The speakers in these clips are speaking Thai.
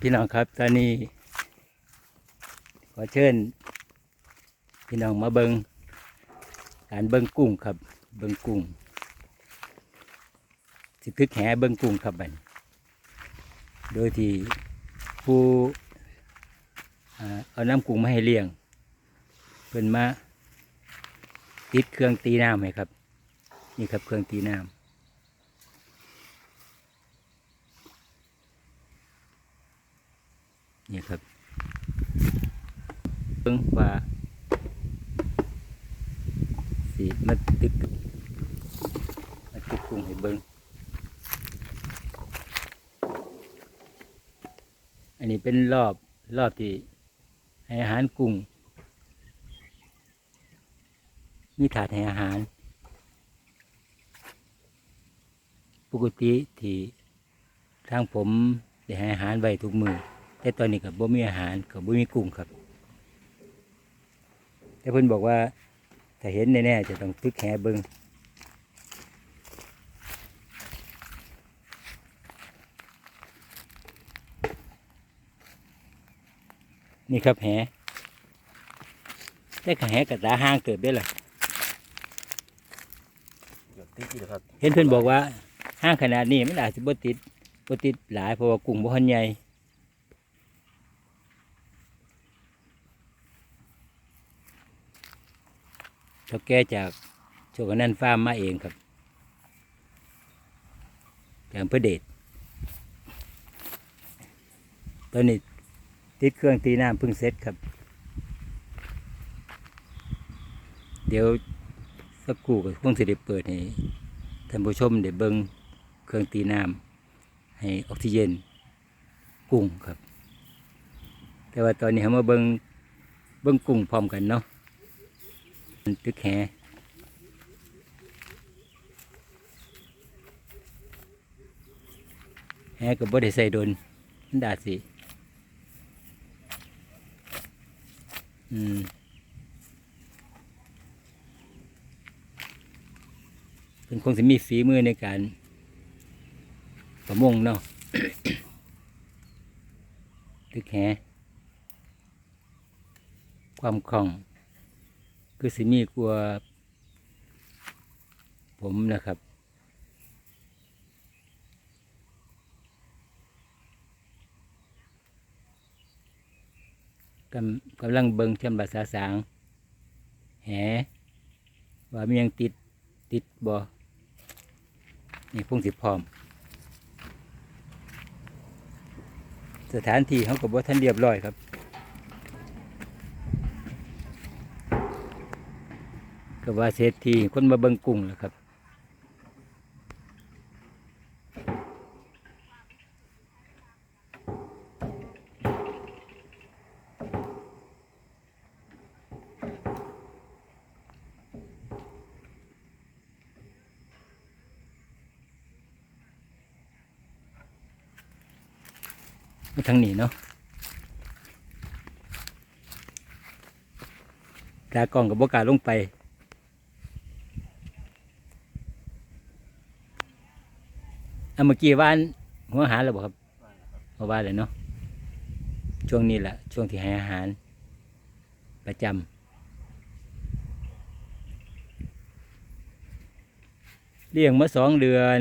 พี่น้องครับตอนนี้ ขอเชิญ พี่น้องมาเบิงการเบิงกุ้งครับ เบิงกุ้งสิทึกแหเบิงกุ้งครับบันโดยที่ผู้เอาน้ำกุ้งมาให้เลี้ยงเพิ่นมาติดเครื่องตีน้ำให้ครับ นี่ครับเครื่องตีน้ำ นี่ครับเบิ่งว่าสีมาตึกมาตึกกุ้งให้เบิ่งอันนี้เป็นรอบรอบที่ให้อาหารกุ้งมีถาดให้อาหาร ปกติที่ทางผมได้ให้อาหารไว้ทุกมือ แต่ตอนนี้กับบ่มีอาหารกับบ่มีกุ้งครับ แต่เพิ่นบอกว่าถ้าเห็นแน่ๆจะต้องตึกแหเบิงนี่ครับแหแต่แหกับตาห้างเกิดได้ล่ะเกือเห็นเพิ่นบอกว่าห้างขนาดนี้มันอาจจะบ่ติดบ่ติดหลายเพราะว่ากุ้งบ่ทันใหญ่ เขาแก้จากโชกนันฟาร์มมาเองครับจากอำเภอเดชตอนนี้ติดเครื่องตีน้ำเพิ่งเสร็จครับ เดี๋ยวสักครู่ก็คงสิได้เปิดให้ท่านผู้ชมได้เบิงเครื่องตีน้ำให้ออกซิเจนกุ้งครับ แต่ว่าตอนนี้เรามาเบิงเบิงกุ้งพร้อมกันเนาะ มันตึกแหแหกับบ่ได้ใส่โดนมันดาสิ อืมเป็นคงจะมีฝีมือในการประมงเนาะตึกแหความคล่อง คือสิมีกลัว ผมนะครับ กำกำลังเบิงจำภาษาสาง แหว่ามียังติดติดบ่นี่พุ่งสิพร้อม สถานที่เขากับว่าท่านเรียบร้อยครับ กับว่าเศรษฐีคนมาเบิงกุ้งแหล้วครับมาทางนี้เนาะตากล้องกับบกาลงไป เมื่อกี้ว่านหัวอาหารแล้วบ่ครับมาว่าเลยเนาะช่วงนี้แหละช่วงที่ให้อาหาร ประจำเลี้ยงมาสองเดือน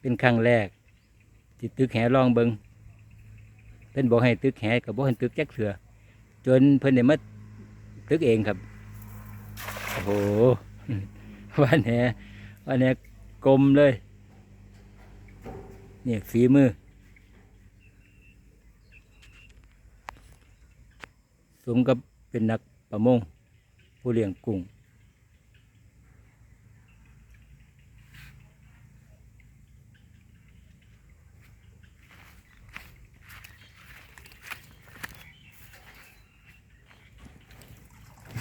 เป็นครั้งแรกที่ตึกแหลองเบิงเพิ่นบอกให้ตึกแหกับบอกให้ตึกจักเสือจนเพิ่นได้มาตึกเองครับโอ้โหวันแหวันแหกลมเลย นี่ฝีมือ สมกับเป็นนักประมง ผู้เลี้ยงกุ้ง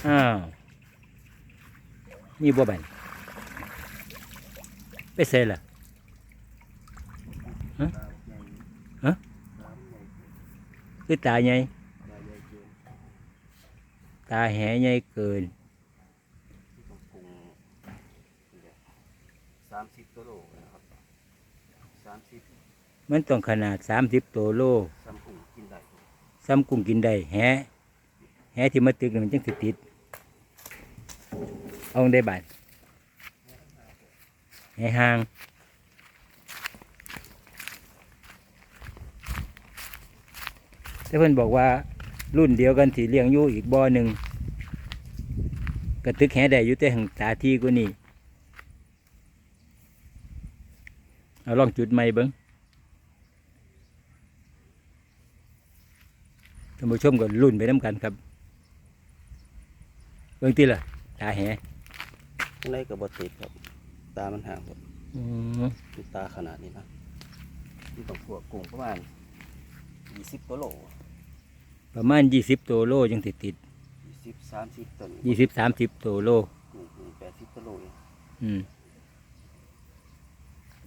อ้าวนี่บัวบันไปเซ่ละ ฮะคือตาใหญ่ตาแหใหญ่เกินสามสิบตัวโลนะครับสามสิบมันต้องขนาดสามสิบตัวโลซ้ำกุ้งกินได้ซ้ำกุ้งกินได้แหแหที่มาตึกมันจังสิติด เอาได้บาทแหห่าง แต่เพิ่นบอกว่ารุ่นเดียวกันที่เลี้ยงอยู่อีกบ่อหนึ่งกระตึกแหได้อยู่แต่หังตาที่กว่านี่เอาลองจุดใหม่เบิ้งท่านผู้ชมก็รุ่นไปน้ำกันครับ เบิ้งที่ละตาแหข้างในกับบติดครับ ตามันห่างครับอืมมีตาขนาดนี้นะที่ต้องพวกกุ้งประมาณยี่สิบตัวโล ประมาณยี่สิบตัวโลยังติดติดยี่สิบสามสิบตัวยี่สิบสามสิบตัวโลกุ้งกุ้งแปดสิบตัวโลเองอืม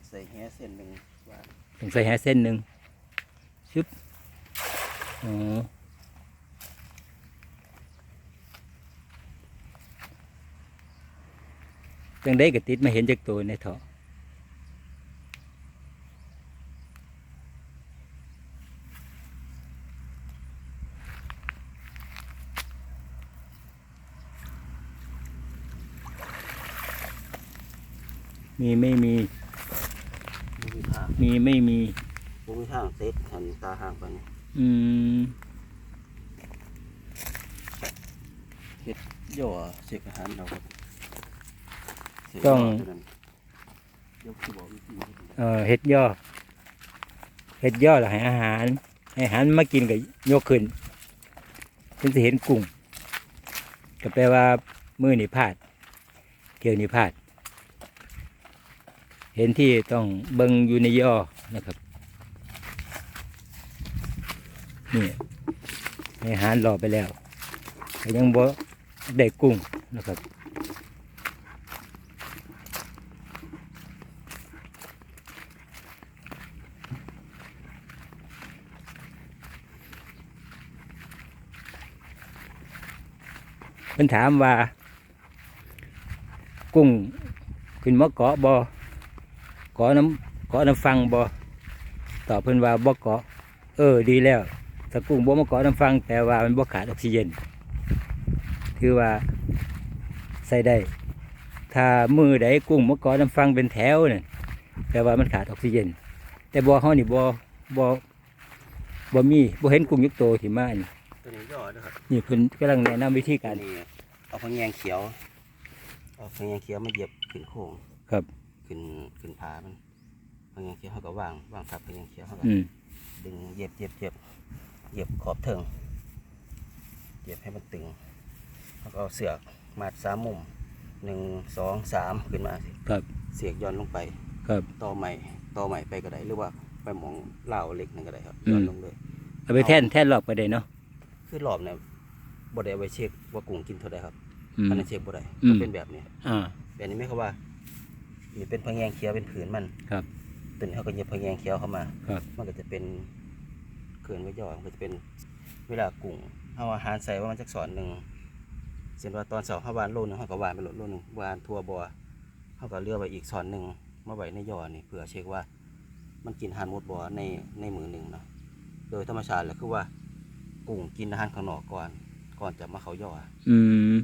ใส่แฮเส้นหนึ่งว่าต้องใส่แหเส้นหนึ่งชึบอ๋อจังได้ก็ติดมาเห็นจากตัวในเถาะ มีไม่มีบุมีทางมีไม่มีบุมีทางเซ็ตหันตาห่างไปนี่อืม ย่อเสกอาหารเราครับเสกต้องตัวนั้นยกที่บอกวิธีให้ดูเอ่อเห็ดย่อเห็ดย่อหรือให้อาหาร ให้อาหารมากินกับยกขึ้นถึงจะเห็นกุ้งก็แปลว่ามือนี่พลาดเที่ยวนี่พลาด เห็นที่ต้องเบิงอยู่ในย่อนะครับ นี่ให้อาหารรอไปแล้วแต่ยังบ่ได้กุ้งนะครับเพิ่นถามว่า กุ้งขึ้นมาเกาะบ่ เกาะน้ำเกาะน้ำฟังบ่ตอบเพิ่นว่าบ่เกาะ เออดีแล้วถ้ากุ้งบ่มาเกาะน้ำฟัง แต่ว่ามันบ่ขาดออกซิเจนคือว่าใส่ได้ ถ้ามือใดกุ้งมาเกาะน้ำฟังเป็นแถวเนี่ยแปลว่ามันขาดออกซิเจน แต่บ่อเฮานี่บ่บ่บ่มีบ่เห็นกุ้งยุกโตที่มานี่ตัวนี้ย่อนะครับนี่เพิ่นกำลังแนะนำวิธีอัการนนี้เอาพะแยงเขียว เอาพะแยงเขียวมาเหยียบขึ้นโค้งครับ ขึ้นขึ้นผามันพะแยงเขียวเขาก็วางวางทับพะแยงเขียวเขาก็อืมดึงเหยียบเหยียบเหยียบเหยียบขอบเถิงเหยียบให้มันตึงแล้วก็เอาเสือกมาดสามมุมหนึ่งสองสามขึ้นมาสิครับเสียกย้อนลงไปครับต่อใหม่ต่อใหม่ไปก็ได้หรือว่าไปหมองเหล่าเหล็กนั่นก็ได้ครับอืมย้อนลงเลย เอาไปแท่นแท่นรอบไปได้เนาะคือรอบเนี่ยบ่ได้เอาไว้เช็คว่ากุ้งกินเท่าใดครับอืม อันนั้นเช็คบ่ได้อืมก็เป็นแบบนี้อ่า แบบนี้ไม่เขามว่า นี่เป็นพะแยงเขียวเป็นผืนมันครับตัวนี้เขาก็เหยียบพะแยงเขียวเข้ามาครับ มันก็จะเป็นเขื่อนไว้ย่อมันก็จะเป็นเวลากุ้งเอาอาหารใส่ว่ามันจักสอนหนึ่งเช่นว่าตอนเสาร์เขาวานโลนึงเขาก็วานไปโลโลนึงวานทั่วบ่อเขาก็เลือกไปอีกสอนหนึ่งมาไว้ในย่อนี่เพื่อเช็คว่า มันกินอาหารหมดบ่อในในมือหนึ่งเนาะโดยธรรมชาติแล้วคือว่ากุ้งกินอาหารข้างนอกก่อน ก่อนจะมาเขาย่ออืม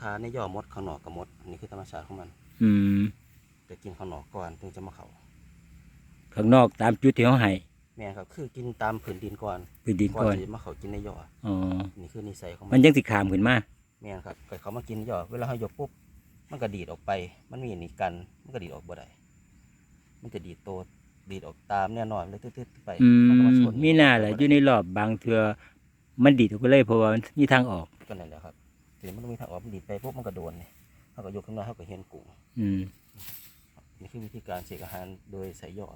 ถ้าในย่อมดข้างนอกก็หมดอันนี้คือธรรมชาติของมัน อืม แต่กินข้างนอกก่อนถึงจะมาเขาข้างนอกตามจุดที่เขาให้แม่นครับ คือกินตามผืนดินก่อนพื้นดินก่อนก่อนที่จะมาเขากินในย่ออ๋อนี่คือนิสัยของมัมันนยังสิขามขึ้นมาแม่นครับเกิดเขามากินย่อเวลาเขายกปุ๊บมันก็ดีดออกไป มันมีนี่กัน มันก็ดีดออกบ่ได้มันจะดีดโตวดีดออกตามแน่นอนเลยตึ๊ดๆไปอืนก็มชมีหน้าแหละอยู่ในรอบบางเทือมันดีดออกไปเลยเพราะว่ามันมีทางออก ก็นั่นแหละครับทีนี้มันต้องมีทางออกมันดีดไปปุ๊บมันก็โดนนี่เขาก็ยกขึ้นมาเขาก็เห็นกุ้งอืม นี่คือวิธีการเสกอาหารโดยใส่ย่อ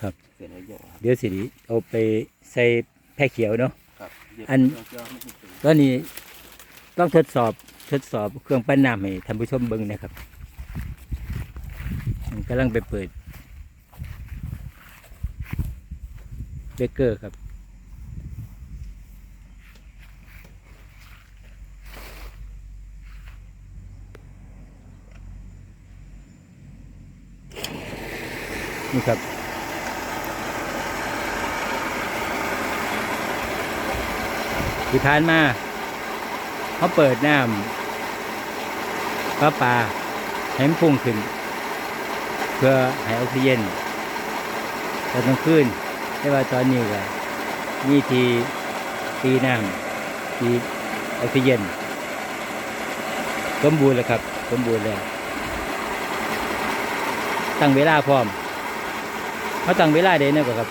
ครับเสกไว้ย่อเดี๋ยวสิเอาไปใส่แพร่เขียวเนาะ ครับอันเจ้าไม่ให้ตึงตอนนี้ต้องทดสอบทดสอบเครื่องปั้นน้ำให้ท่านผู้ชมเบิ่งนะครับกำลังไปเปิดเบเกอร์ครับ นี่ครับที่ผ่านมาเขาเปิดน้ำปลาปลาให้มันพุ่งขึ้น เพื่อให้ออกซิเจนตอนกลางคืนแต่ว่าตอนนี้ก็มีทีตีน้ำทีออกซิเจนสมบูรณ์แล้วครับ สมบูรณ์แล้ว ตั้งเวลาพร้อม เขาตั้งเวลาได้นะบ่ครับ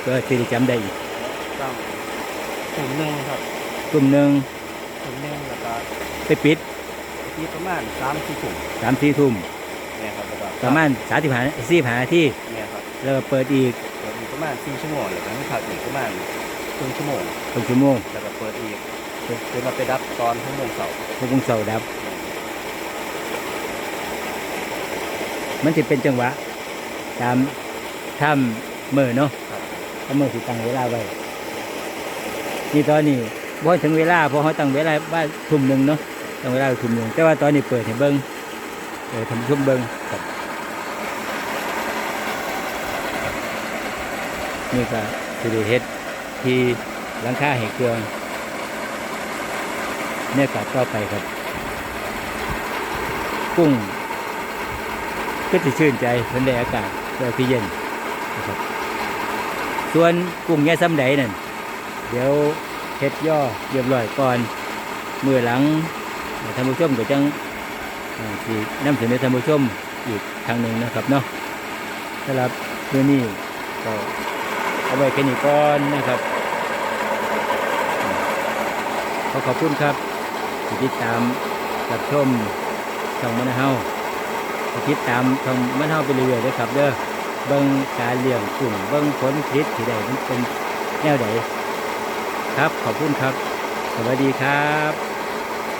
เพื่อที่จะจำได้อีกต้องถุงหนึ่งครับกลุ่มหนึ่งถุงหนึ่งแล้วก็ไปปิดที่ประมาณสามสี่ถุงสามสี่ทุ่มเนี่ยครับแล้วก็ประมาณสามสิบห้าสี่หาที่เนี่ยครับแล้วก็เปิดอีกเปิดอีกประมาณสี่ชั่วโมงแล้วก็ให้พักอีกประมาณครึ่งชั่วโมงหกชั่วโมงแล้วก็เปิดอีกจนมาไปดับตอนหกโมงเสาร์หกโมงเสาร์ดับ มันจะเป็นจังหวะ ตาม ถ้ำเมื่อเนาะครับถ้าเมื่อสิตั้งเวลาไว้นี่ตอนนี้พอถึงเวลาพอเขาตั้งเวลาว่าทุ่มหนึ่งเนาะตั้งเวลาทุ่มหนึ่งแต่ว่าตอนนี้เปิดให้เบิ้งเปิดทำชุ่มเบิ้งครับนี่ก็สิริเฮ็ดที่หลังคาให้เครื่องเนี่ยกัดต่อไปครับ กุ้งก็จะชื่นใจมันได้อากาศได้ออกซิเจน นะครับ ส่วนกุ้งแง่ซ้ำใดนั่นเดี๋ยวเฮ็ดย่อเรียบร้อยก่อนมือหลังท่านผู้ชมก็จังอ่นำเสนอท่านผู้ชมอีกครั้งหนึ่งนะครับเนาะสำหรับเรื่องนี้ก็เอาไว้แค่นี้ก่อนนะครับ ขอขอบคุณครับที่ติดตามรับชมช่องมันเฮาก็ติดตามช่องมันเฮาไปเรื่อยๆเลยครับเด้อ เบิ้งการเลี้ยงกลุ่มเบิ้งผลผลิตที่ใดมันเป็นแนวใดครับขอบคุณครับ สวัสดีครับ